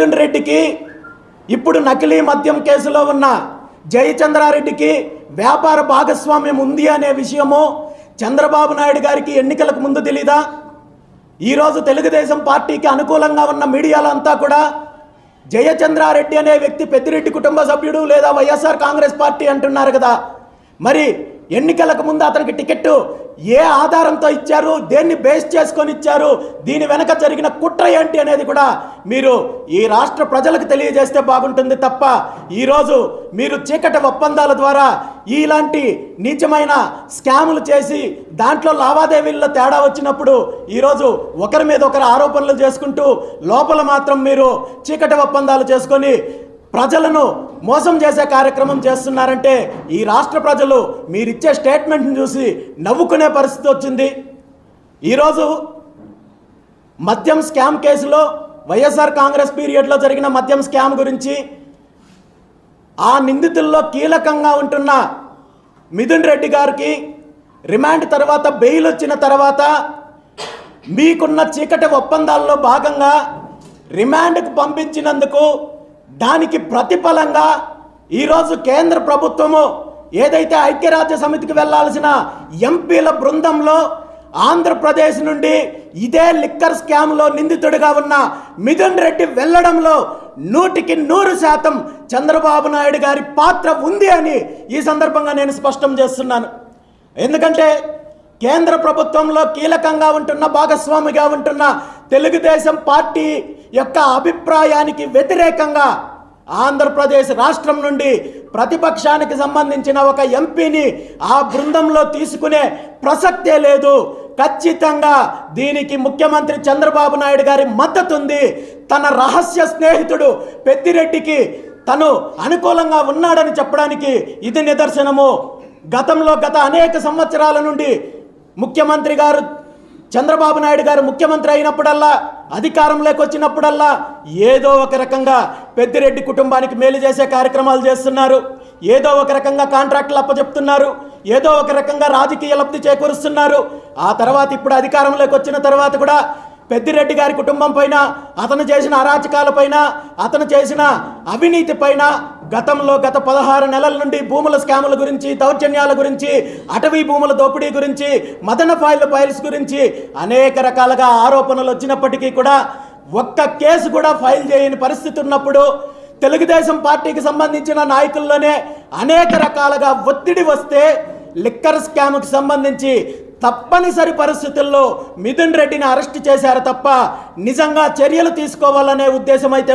మిథున్ రెడ్డికి ఇప్పుడు నకిలీ మద్యం కేసులో ఉన్న జయచంద్రారెడ్డికి వ్యాపార భాగస్వామ్యం ఉంది అనే విషయము చంద్రబాబు నాయుడు గారికి ఎన్నికలకు ముందు తెలీదా? ఈరోజు తెలుగుదేశం పార్టీకి అనుకూలంగా ఉన్న మీడియాలో అంతా కూడా జయచంద్రారెడ్డి అనే వ్యక్తి పెద్దిరెడ్డి కుటుంబ సభ్యుడు లేదా వైఎస్ఆర్ కాంగ్రెస్ పార్టీ అంటున్నారు కదా. మరి ఎన్నికలకు ముందు అతనికి టికెట్ ఏ ఆధారంతో ఇచ్చారు దేన్ని బేస్ చేసుకొని ఇచ్చారు దీని వెనక జరిగిన కుట్ర ఏంటి అనేది కూడా మీరు ఈ రాష్ట్ర ప్రజలకు తెలియజేస్తే బాగుంటుంది తప్ప ఈరోజు మీరు చీకటి ఒప్పందాల ద్వారా ఇలాంటి నీచమైన స్కాములు చేసి దాంట్లో లావాదేవీల్లో తేడా వచ్చినప్పుడు ఈరోజు ఒకరి మీద ఒకరు ఆరోపణలు చేసుకుంటూ లోపల మాత్రం మీరు చీకటి ఒప్పందాలు చేసుకొని ప్రజలను మోసం చేసే కార్యక్రమం చేస్తున్నారంటే ఈ రాష్ట్ర ప్రజలు మీరిచ్చే స్టేట్మెంట్ని చూసి నవ్వుకునే పరిస్థితి వచ్చింది. ఈరోజు మద్యం స్కామ్ కేసులో వైఎస్ఆర్ కాంగ్రెస్ పీరియడ్లో జరిగిన మద్యం స్కామ్ గురించి ఆ నిందితుల్లో కీలకంగా ఉంటున్న మిథున్ రెడ్డి గారికి రిమాండ్ తర్వాత బెయిల్ వచ్చిన తర్వాత మీకున్న చీకటి ఒప్పందాల్లో భాగంగా రిమాండ్కు పంపించినందుకు దానికి ప్రతిఫలంగా ఈరోజు కేంద్ర ప్రభుత్వము ఏదైతే ఐక్యరాజ్య సమితికి వెళ్ళాల్సిన ఎంపీల బృందంలో ఆంధ్రప్రదేశ్ నుండి ఇదే లిక్కర్ స్కామ్లో నిందితుడిగా ఉన్న మిథున్ రెడ్డి వెళ్ళడంలో నూటికి నూరు శాతం చంద్రబాబు నాయుడు గారి పాత్ర ఉంది అని ఈ సందర్భంగా నేను స్పష్టం చేస్తున్నాను. ఎందుకంటే కేంద్ర ప్రభుత్వంలో కీలకంగా ఉంటున్న భాగస్వామిగా ఉంటున్న తెలుగుదేశం పార్టీ యొక్క అభిప్రాయానికి వ్యతిరేకంగా ఆంధ్రప్రదేశ్ రాష్ట్రం నుండి ప్రతిపక్షానికి సంబంధించిన ఒక ఎంపీని ఆ బృందంలో తీసుకునే ప్రసక్తే లేదు. ఖచ్చితంగా దీనికి ముఖ్యమంత్రి చంద్రబాబు నాయుడు గారి మద్దతు ఉంది. తన రహస్య స్నేహితుడు పెద్దిరెడ్డికి తను అనుకూలంగా ఉన్నాడని చెప్పడానికి ఇది నిదర్శనము. గతంలో గత అనేక సంవత్సరాల నుండి ముఖ్యమంత్రి గారు చంద్రబాబు నాయుడు గారు ముఖ్యమంత్రి అయినప్పుడల్లా అధికారంలోకి వచ్చినప్పుడల్లా ఏదో ఒక రకంగా పెద్దిరెడ్డి కుటుంబానికి మేలు చేసే కార్యక్రమాలు చేస్తున్నారు. ఏదో ఒక రకంగా కాంట్రాక్టులు అప్పచెప్తున్నారు. ఏదో ఒక రకంగా రాజకీయ లబ్ధి చేకూరుస్తున్నారు. ఆ తర్వాత ఇప్పుడు అధికారంలోకి వచ్చిన తర్వాత కూడా పెద్దిరెడ్డి గారి కుటుంబం పైన అతను చేసిన అరాచకాలపైన అతను చేసిన అవినీతి పైన గతంలో గత పదహారు నెలల నుండి భూముల స్కాముల గురించి దౌర్జన్యాల గురించి అటవీ భూముల దోపిడీ గురించి మదన ఫైల్ ఫైల్స్ గురించి అనేక రకాలుగా ఆరోపణలు వచ్చినప్పటికీ కూడా ఒక్క కేసు కూడా ఫైల్ చేయని పరిస్థితి ఉన్నప్పుడు తెలుగుదేశం పార్టీకి సంబంధించిన నాయకుల్లోనే అనేక రకాలుగా ఒత్తిడి వస్తే లిక్కర్ స్కామ్కి సంబంధించి తప్పనిసరి పరిస్థితుల్లో మిథున్ రెడ్డిని అరెస్ట్ చేశారు తప్ప నిజంగా చర్యలు తీసుకోవాలనే ఉద్దేశం అయితే